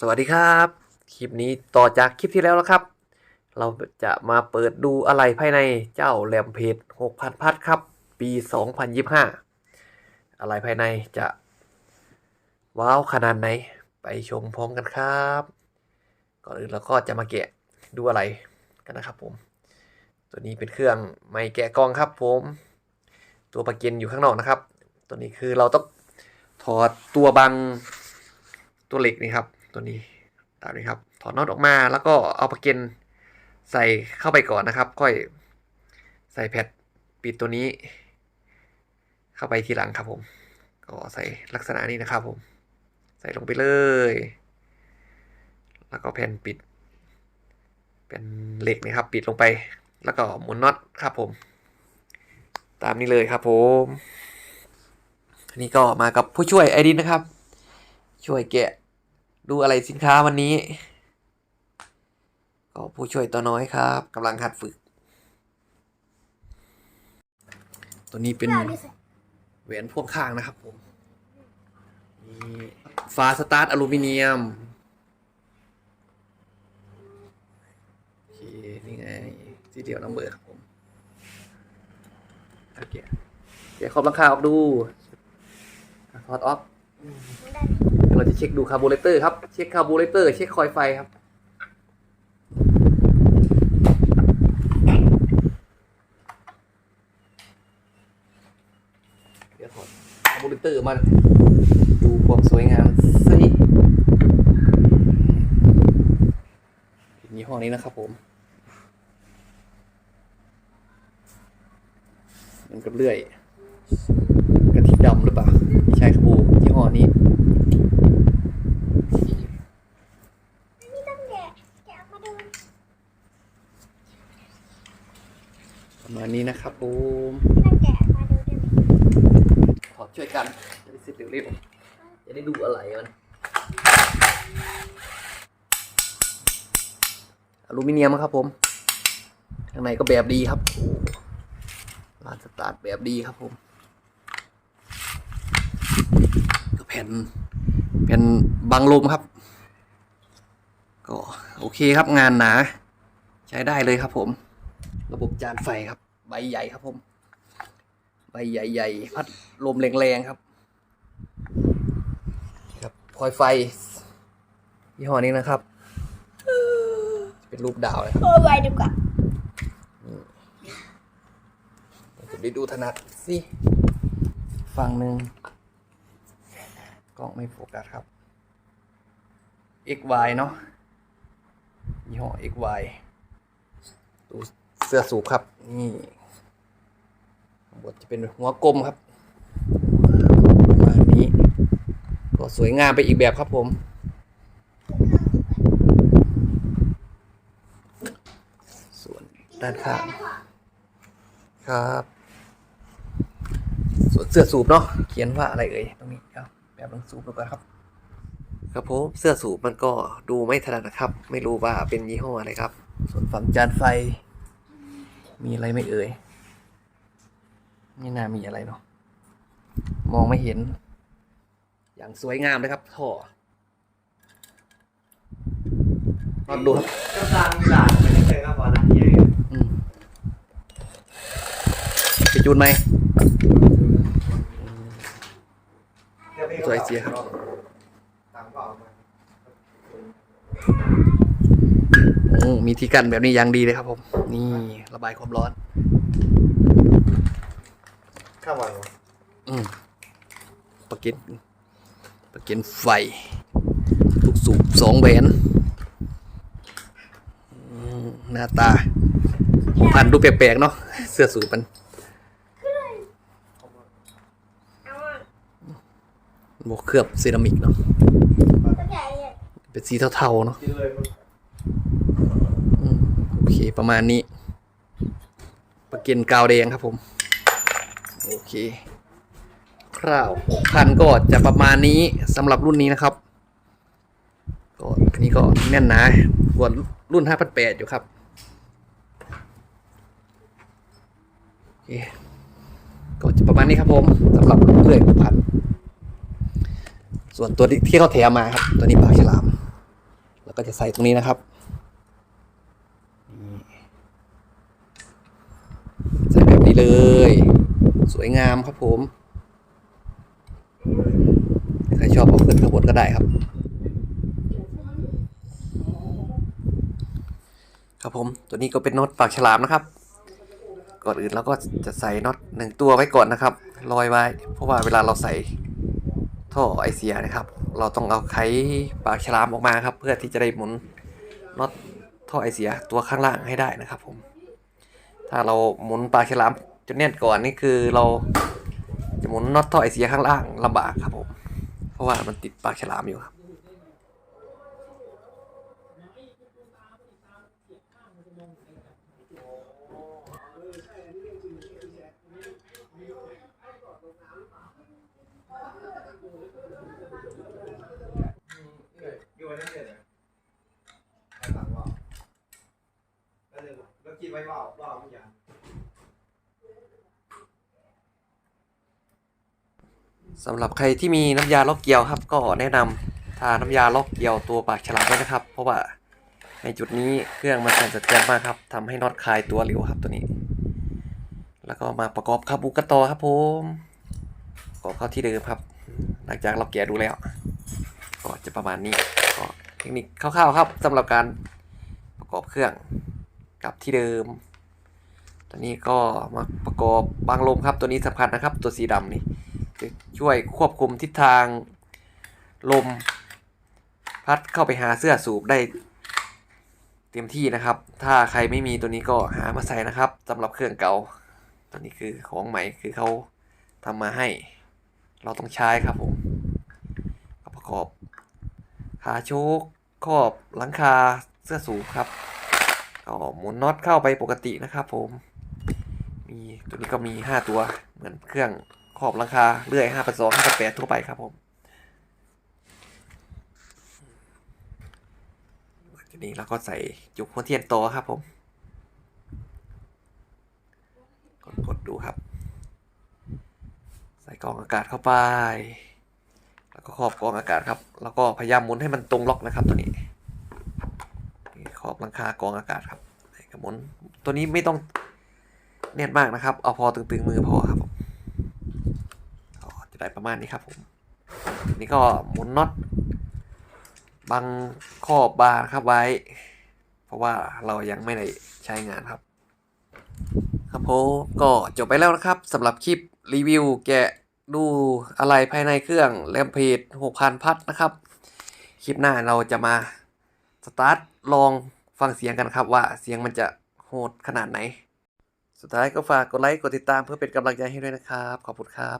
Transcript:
สวัสดีครับ คลิปนี้ต่อจากคลิปที่แล้วแล้วครับ เราจะมาเปิดดูอะไรภายในเจ้าแรมเพจ6,000 พัทครับ ปี 2025 อะไรภายในจะ ว้าวขนาดไหน ไปชมพร้อมกันครับ ก่อนอื่นเราก็จะมาแกะดูอะไรกันนะครับผม ตัวนี้เป็นเครื่องไม่แกะกล่องครับผม ตัวประกันอยู่ข้างนอกนะครับ ตัวนี้คือเราต้องถอดตัวบังตัวเหล็กนี่ครับ ตัวนี้ตามนี้ครับ ถอดน็อตออกมาแล้วก็เอาปลั๊กเกนใส่เข้าไปก่อนนะครับ ค่อยใส่แพดปิดตัวนี้ เข้าไปทีหลังครับผม ก็ใส่ลักษณะนี้นะครับผม ใส่ลงไปเลย แล้วก็แผ่นปิด เป็นเหล็กนี่ครับ ปิดลงไป แล้วก็หมุนน็อตครับผม ตามนี้เลยครับผมอันนี้ก็มากับผู้ช่วยไอดินนะครับ ช่วยแกะ ดูอะไรสินค้าวันนี้ ก็ผู้ช่วยตัวน้อยครับกำลังหัดฝึก ตัวนี้เป็นแหวนพ่วงข้างนะครับผมนี่ฝาสตาร์ทอลูมิเนียมโอเคนี่ไงที่เดียวน้ำเบอร์ครับผมโอเคเดี๋ยวขอบลังคาออกดูถอดออก เราจะเช็คดูคาร์บูเรเตอร์ครับ เช็คคาร์บูเรเตอร์ เช็คคอยไฟครับ เดี๋ยวถอดคาร์บูเรเตอร์มาดูความสวยงามสิยี่ห้อนี้นะครับผมเหมันกับเลื่อยกระทิดำหรือเปล่า ไม่ใช่ครับบูยี่ห้อนี้ต้องแกะแกะมาดู ประมาณนี้นะครับผมต้องแกะมาดูได้ไหมถอดช่วยกันจะได้เสร็จเร็วๆจะได้ดูอะไรมันอลูมิเนียมครับผมข้างในก็แบบดีครับลานสตาร์ทแบบดีครับผมก็แผ่นแผ่นบังลมครับ ก็โอเคครับงานหนา ใช้ได้เลยครับผม ระบบจานไฟครับ ใบใหญ่ครับผม ใบใหญ่ๆ พัดลมแรงๆครับ ครับคอยไฟ ยี่ห้อนี้นะครับ เป็นรูปดาวเลยครับโอ้ไว้ดีกว่าจะได้ดูถนัดสิฝั่งหนึ่งกล้องไม่โฟกัสครับ XY เนาะยี่ห้อ XY ดู เสื้อสูบครับ นี่ข้างบนจะเป็นหัวกลมครับประมาณนี้ก็สวยงามไปอีกแบบครับผม ส่วนด้านข้างครับ ส่วนเสื้อสูบเนาะเขียนว่าอะไรเอ่ยตรงนี้ครับแบบลองสูบดูก่อนครับ ครับผมเสื้อสูบมันก็ดูไม่ถนัดนะครับ ไม่รู้ว่าเป็นยี่ห้ออะไรครับ ส่วนฝั่งจานไฟ มีอะไรไหม่เอ่ยไม่น่ามีอะไรเนาะมองไม่เห็น อย่างสวยงามเลยครับท่อลองดูครับก็ตามหลานไม่ได้เคยครับบอลนะเฮียอืมไปจูนไหมสวยเสียครับ ตามก่อนมา อื มมีที่กันแบบนี้ยังดีเลยครับผม นี่ระบายความร้อน ข้ามวันวะอืมประเก็นประเก็นไฟลูกสูบสองแบนอืมหน้าตา พันดูแปลกๆเนาะเสื้อสูบมันเอาอะหมวกเคลือบเซรามิกเนาะต้องแกะเนี่ยเป็นสีเทาๆเนาะ กินเลยมึง อืมโอ เคประมาณนี้ประเก็นกาวแดงครับผม โอเคคร่าวพันก็จะประมาณนี้สำหรับรุ่นนี้นะครับก็อันนี้ก็แน่นหนากว่ารุ่น5,800อยู่ครับโอเคก็จะประมาณนี้ครับผมสำหรับเลื่อยพันส่วนตัวที่เขาแถมมาครับ ตัวนี้ปลาฉลาม แล้วก็จะใส่ตรงนี้นะครับนี่ใส่แบบนี้เลย ส วยงามครับผมใครชอบเอาขึ้นข้างบนก็ได้ครับ ครับผมตัวนี้ก็เป็นน็อตปากฉลามนะครับ ก่อนอื่นเราก็จะใส่น็อตหนึ่งตัวไว้ก่อนนะครับลอยไว้ เพราะว่าเวลาเราใส่ท่อไอเสียนะครับ เราต้องเอาไขปากฉลามออกมาครับ เพื่อที่จะได้หมุนน็อตท่อไอเสียตัวข้างล่างให้ได้นะครับผม ถ้าเราหมุนปากฉลาม จนแน่นก่อนนี่คือเราจะหมุนน็อตท่อไอเสียข้างล่างลำบากครับผม เพราะว่ามันติดปากฉลามอยู่ครับอยู่ในเดือนต่างว่าแล้วกินไว้ว่าว่าไม่ยัง สำหรับใครที่มีน้ำยาล็อกเกียวครับ ก็แนะนำทาน้ำยาล็อกเกียวตัวปากฉลามด้วยนะครับ เพราะว่าในจุดนี้เครื่องมันสั่นสะเทือนมากครับทำให้น็อตคลายตัวเร็วครับตัวนี้ แล้วก็มาประกอบคาบูกตอครับผมประกอบเข้าที่เดิมครับ หลังจากเราแกะดูแล้วก็จะประมาณนี้ก็เทคนิคคร่าวๆครับสำหรับการประกอบเครื่องกับที่เดิม ตัวนี้ก็มาประกอบบางลมครับตัวนี้สำคัญนะครับ ตัวสีดำนี่ ช่วยควบคุมทิศทางลม พัดเข้าไปหาเสื้อสูบได้เต็มที่นะครับ ถ้าใครไม่มีตัวนี้ก็หามาใส่นะครับสำหรับเครื่องเก่า ตัวนี้คือของใหม่คือเขาทำมาให้ เราต้องใช้ครับผมประกอบขาโชคครอบหลังคาเสื้อสูบครับก็หมุนน็อตเข้าไปปกตินะครับผม มีตัวนี้ก็มี 5 ตัวเหมือนเครื่อง ขอบหลังคาเลื่อย5 2 5 8ทั่วไปครับผมทีนี้เราก็ใส่จุกหัวเทียนโตครับผมกดกดดูครับ ใส่กองอากาศเข้าไป แล้วก็ครอบกองอากาศครับ แล้วก็พยายามหมุนให้มันตรงล็อกนะครับตัวนี้นี่ครอบหลังคากองอากาศครับหมุนตัวนี้ไม่ต้องแน่นมากนะครับ เอาพอตึงๆมือพอครับ ผมก็จะได้ประมาณนี้ครับผมนี่ก็หมุนน็อตบังขอบบาร์ครับไว้ เพราะว่าเรายังไม่ได้ใช้งานครับ ครับผมก็จบไปแล้วนะครับสำหรับคลิปรีวิวแกะดูอะไรภายในเครื่องแรมเพจ6,000พัทนะครับ คลิปหน้าเราจะมาสตาร์ทลองฟังเสียงกันครับว่าเสียงมันจะโหดขนาดไหน สุดท้ายก็ฝากกดไลค์กดติดตามเพื่อเป็นกำลังใจให้ด้วยนะครับ ขอบคุณครับ